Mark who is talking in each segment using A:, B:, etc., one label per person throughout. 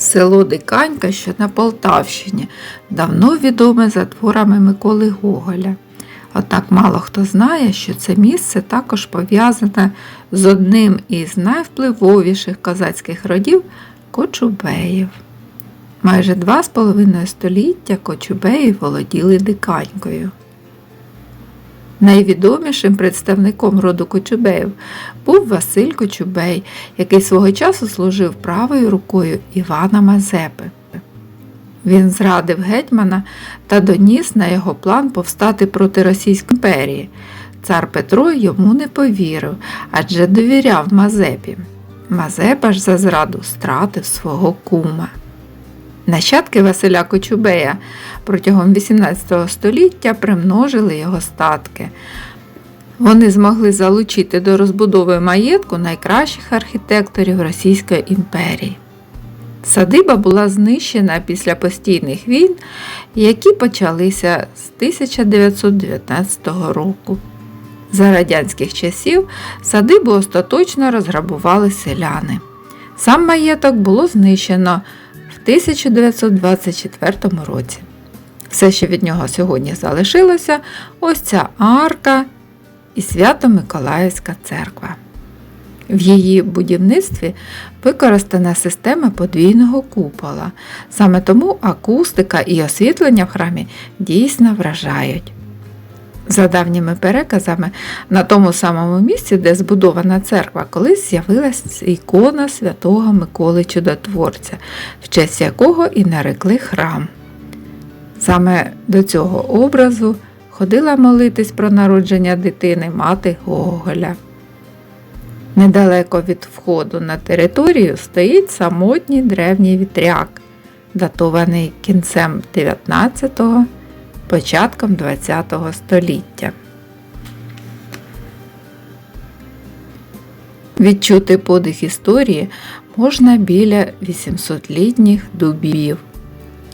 A: Село Диканька, що на Полтавщині, давно відоме за творами Миколи Гоголя. Однак мало хто знає, що це місце також пов'язане з одним із найвпливовіших козацьких родів Кочубеїв. Майже два з половиною століття Кочубеї володіли Диканькою. Найвідомішим представником роду Кочубеїв був Василь Кочубей, який свого часу служив правою рукою Івана Мазепи. Він зрадив гетьмана та доніс на його план повстати проти Російської імперії. Цар Петро йому не повірив, адже довіряв Мазепі. Мазепа ж за зраду стратив свого кума. Нащадки Василя Кочубея протягом XVIII століття примножили його статки. Вони змогли залучити до розбудови маєтку найкращих архітекторів Російської імперії. Садиба була знищена після постійних війн, які почалися з 1919 року. За радянських часів садибу остаточно розграбували селяни. Сам маєток було знищено 1924 році. Все, що від нього сьогодні залишилося, ось ця арка і Свято-Миколаївська церква. В її будівництві використана система подвійного купола. Саме тому акустика і освітлення в храмі дійсно вражають. За давніми переказами, на тому самому місці, де збудована церква, колись з'явилася ікона святого Миколи Чудотворця, в честь якого і нарекли храм. Саме до цього образу ходила молитись про народження дитини мати Гоголя. Недалеко від входу на територію стоїть самотній древній вітряк, датований кінцем 19-го, початком 20-го століття. Відчути подих історії можна біля 800-літніх дубів.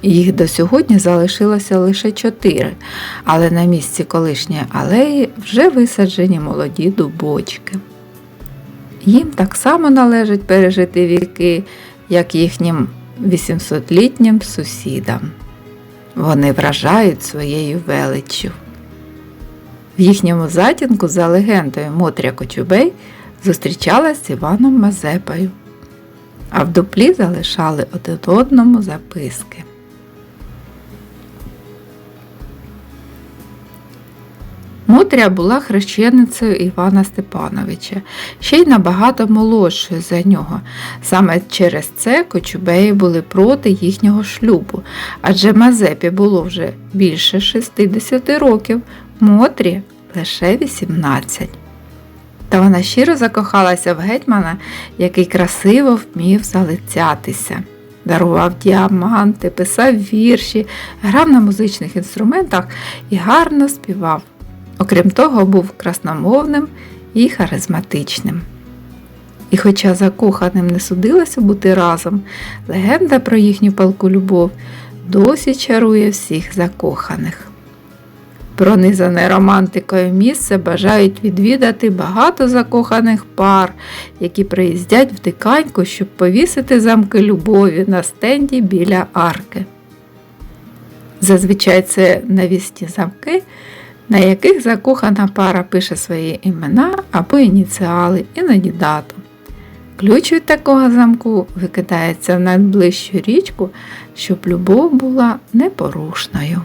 A: Їх до сьогодні залишилося лише чотири, але на місці колишньої алеї вже висаджені молоді дубочки. Їм так само належить пережити віки, як їхнім 800-літнім сусідам. Вони вражають своєю величчю. В їхньому затінку, за легендою Мотря Кочубей, зустрічалась з Іваном Мазепою, а в дуплі залишали один одному записки. Мотря була хрещеницею Івана Степановича, ще й набагато молодшою за нього. Саме через це Кочубеї були проти їхнього шлюбу, адже Мазепі було вже більше 60 років, Мотрі лише 18. Та вона щиро закохалася в гетьмана, який красиво вмів залицятися. Дарував діаманти, писав вірші, грав на музичних інструментах і гарно співав. Окрім того, був красномовним і харизматичним. І хоча закоханим не судилося бути разом, легенда про їхню палку любов досі чарує всіх закоханих. Пронизане романтикою місце бажають відвідати багато закоханих пар, які приїздять в диканьку, щоб повісити замки любові на стенді біля арки. Зазвичай це навісні замки на яких закохана пара пише свої імена або ініціали, іноді дату. Ключ від такого замку викидається в найближчу річку, щоб любов була непорушною.